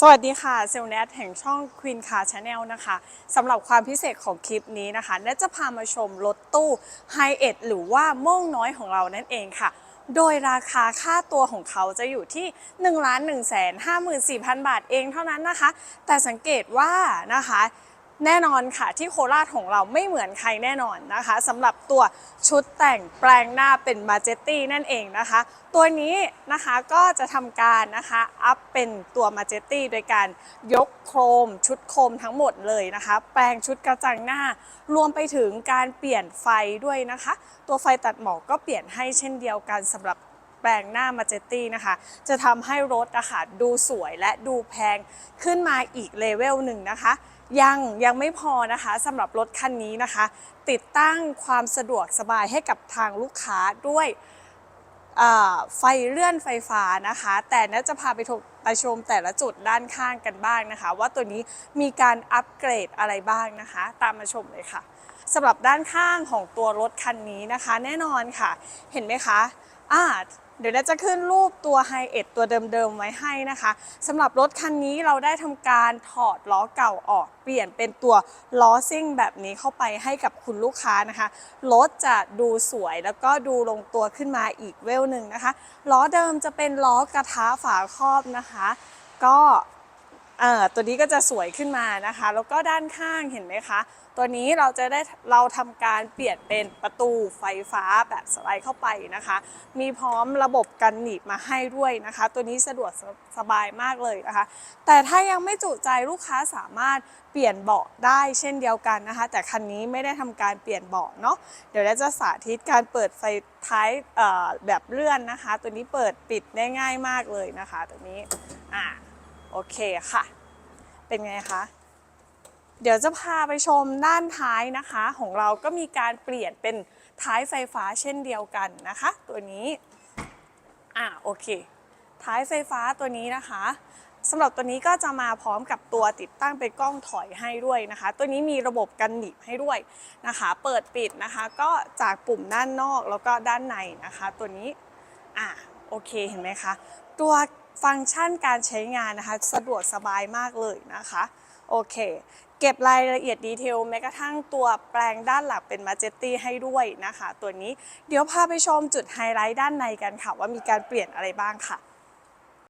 สวัสดีค่ะเซลแนทแห่งช่อง Queen Car Channel นะคะสำหรับความพิเศษของคลิปนี้นะคะแนทจะพามาชมรถตู้ไฮเอ d หรือว่าโม่งน้อยของเรานั่นเองค่ะ โดยราคาค่าตัวของเขาจะอยู่ที่ 1 1 5 4 0 0 0 บาทเองเท่านั้นนะคะ แต่สังเกตว่านะคะ แน่นอนค่ะที่โคราชของเราไม่เหมือนใครแน่นอนนะคะสำหรับตัวชุดแต่งแปลงหน้าเป็นมาเจตตี้นั่นเองนะคะ ตัวนี้นะคะก็จะทำการนะคะอัพเป็นตัวมาเจตตี้โดยการยกโครมชุดโครมทั้งหมดเลยนะคะ แปลงชุดกระจังหน้ารวมไปถึงการเปลี่ยนไฟด้วยนะคะ ตัวไฟตัดหมอกก็เปลี่ยนให้เช่นเดียวกันสำหรับแปลงหน้ามาเจตตี้นะคะ จะทำให้รถนะคะดูสวยและดูแพงขึ้นมาอีกเลเวลหนึ่งนะคะ ยังยังไม่พอนะคะสำหรับรถคันนี้นะคะ ติดตั้งความสะดวกสบายให้กับทางลูกค้าด้วยไฟเลื่อนไฟฟ้านะคะ แต่น่าจะพาไปชมไปชมแต่ละจุดด้านข้างกันบ้างนะคะ ว่าตัวนี้มีการอัปเกรดอะไรบ้างนะคะ ตามมาชมเลยค่ะสำหรับด้านข้างของตัวรถคันนี้นะคะ แน่นอนค่ะ เห็นไหมคะอ่า เดี๋ยวเราจะขึ้นรูปตัวไฮเอ็ดตัวเดิมๆไว้ให้นะคะสำหรับรถคันนี้เราได้ทำการถอดล้อเก่าออกเปลี่ยนเป็นตัวล้อซิ่งแบบนี้เข้าไปให้กับคุณลูกค้านะคะรถจะดูสวยแล้วก็ดูลงตัวขึ้นมาอีกเวลหนึ่งนะคะล้อเดิมจะเป็นล้อกระทะฝาครอบนะคะ ก็ ตัวนี้ก็จะสวยขึ้นมานะคะ แล้วก็ด้านข้างเห็นไหมคะ ตัวนี้เราจะได้เราทำการเปลี่ยนเป็นประตูไฟฟ้าแบบสไลด์เข้าไปนะคะ มีพร้อมระบบกันหนีบมาให้ด้วยนะคะ ตัวนี้สะดวกสบายมากเลยนะคะ แต่ถ้ายังไม่จุใจลูกค้าสามารถเปลี่ยนเบาะได้เช่นเดียวกันนะคะ แต่คันนี้ไม่ได้ทำการเปลี่ยนเบาะเนาะเดี๋ยวเราจะสาธิตการเปิดไฟท้ายแบบเลื่อนนะคะ ตัวนี้เปิดปิดได้ง่ายมากเลยนะคะ ตัวนี้อ่า โอเคค่ะ เป็นไงคะ เดี๋ยวจะพาไปชมด้านท้ายนะคะ ของเราก็มีการเปลี่ยนเป็นท้ายไฟฟ้าเช่นเดียวกันนะคะ ตัวนี้อ่าโอเค ท้ายไฟฟ้าตัวนี้นะคะสำหรับตัวนี้ก็จะมาพร้อมกับตัวติดตั้งเป็นกล้องถอยให้ด้วยนะคะ ตัวนี้มีระบบกันหนีบให้ด้วยนะคะ เปิดปิดนะคะ ก็จากปุ่มด้านนอกแล้วก็ด้านในนะคะ ตัวนี้อ่าโอเคเห็นไหมคะ ตัว ฟังก์ชันการใช้งานนะคะ สะดวกสบายมากเลยนะคะ โอเค เก็บรายละเอียดดีเทลแม้กระทั่งตัวแปลงด้านหลังเป็นมาเจตตี้ให้ด้วยนะคะ ตัวนี้เดี๋ยวพาไปชมจุดไฮไลท์ด้านในกันค่ะ ว่ามีการเปลี่ยนอะไรบ้างค่ะ